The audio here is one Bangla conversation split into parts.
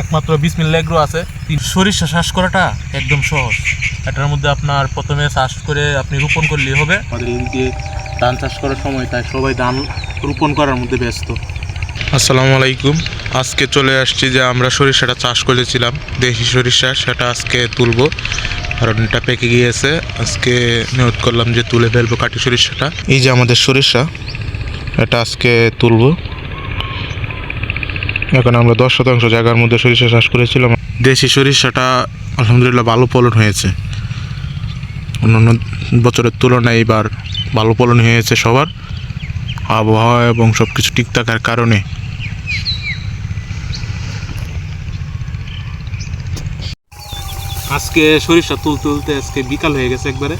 একমাত্র বিসমিল্লা এগ্রো আছে। সরিষা চাষ করাটা একদম সহজ। এটার মধ্যে আপনার প্রথমে চাষ করে আপনি রোপণ করলেই হবে। আমাদের এদিকে ধান চাষ করার সময় তাই সবাই ধান রোপণ করার মধ্যে ব্যস্ত। আসসালামু আলাইকুম। আজকে চলে আসছি যে আমরা সরিষাটা চাষ করেছিলাম। দেশি সরিষা সেটা আজকে তুলবো। কারণ এটা পেকে গিয়েছে। আজকে নিয়োগ করলাম যে তুলে ফেলব কাটি সরিষাটা। এই যে আমাদের সরিষা এটা আজকে তুলবো। এখন আমরা দশ শতাংশ জায়গার মধ্যে সরিষা চাষ করেছিলাম। দেশি সরিষাটা আলহামদুলিল্লাহ ভালো ফলন হয়েছে। অন্যান্য বছরের তুলনায় এবার ভালো ফলন হয়েছে সবার। আবহাওয়া এবং সব কিছু ঠিক থাকার কারণে। আজকে সরিষা তুলতে তুলতে আজকে বিকাল হয়ে গেছে একবারে।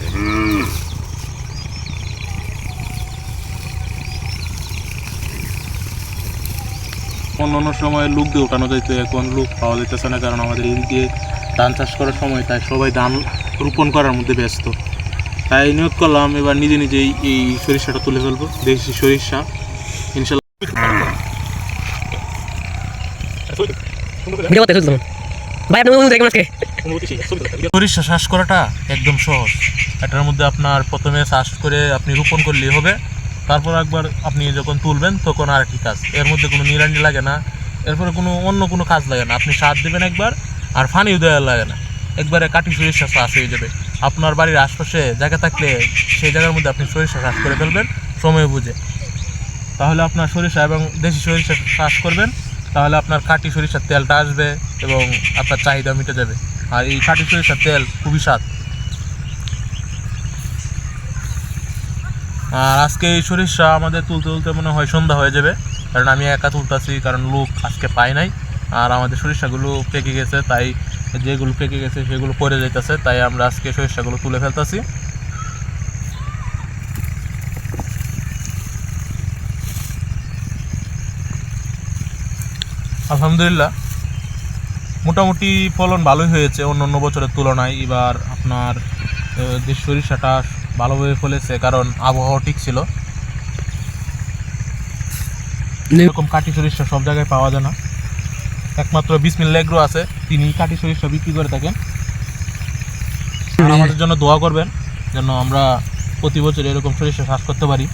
অন্য অন্য সময় লুক দিয়ে উঠানো যেত এখন লুক পাওয়া যেতেছে না কারণ আমাদের এই দিয়ে ধান চাষ করার সময় তাই সবাই ধান রোপণ করার মধ্যে ব্যস্ত। তাই নিয়োগ করলাম এবার নিজে নিজেই এই সরিষাটা তুলে ফেলব দেশি সরিষা। ইনশাল্লাহ সরিষা চাষ করাটা একদম সহজ। এটার মধ্যে আপনার প্রথমে চাষ করে আপনি রোপণ করলেই হবে। তারপর একবার আপনি যখন তুলবেন, তখন আর একটি কাজ। এর মধ্যে কোনো নিরানি লাগে না। এরপরে কোনো অন্য কোনো কাজ লাগে না। আপনি সার দেবেন একবার, আর ফানিও দেওয়া লাগে না। একবারে কাটি সরিষা চাষ হয়ে যাবে। আপনার বাড়ির আশপাশে জায়গা থাকলে সেই জায়গার মধ্যে আপনি সরিষা চাষ করে ফেলবেন, সময় বুঝে। তাহলে আপনার সরিষা এবং দেশি সরিষা চাষ করবেন, তাহলে আপনার কাটি সরিষার তেলটা আসবে এবং আপনার চাহিদা মিটে যাবে। আর এই কাটি সরিষার তেল খুবই স্বাদ। আর আজকে এই সরিষা আমাদের তুলতে তুলতে মনে হয় সন্ধ্যা হয়ে যাবে। কারণ আমি একা তুলতেছি, কারণ লোক আজকে পাই নাই। আর আমাদের সরিষাগুলো পেকে গেছে, তাই যেগুলো পেকে গেছে সেগুলো পড়ে যাইতেছে, তাই আমরা আজকে সরিষাগুলো তুলে ফেলতেছি। আলহামদুলিল্লাহ, মোটামুটি ফলন ভালোই হয়েছে অন্য অন্য বছরের তুলনায়। এবার আপনার যে সরিষাটা ভালোভাবে ফলেছে, কারণ আবহাওয়া ঠিক ছিল। এরকম কাটি সরিষা সব জায়গায় পাওয়া যায় না। একমাত্র বিসমিল লেগ্রো আছে, তিনি কাটি সরিষা বিক্রি করে থাকেন। আমাদের জন্য দোয়া করবেন, যেন আমরা প্রতি বছর এরকম সরিষা চাষ করতে পারি।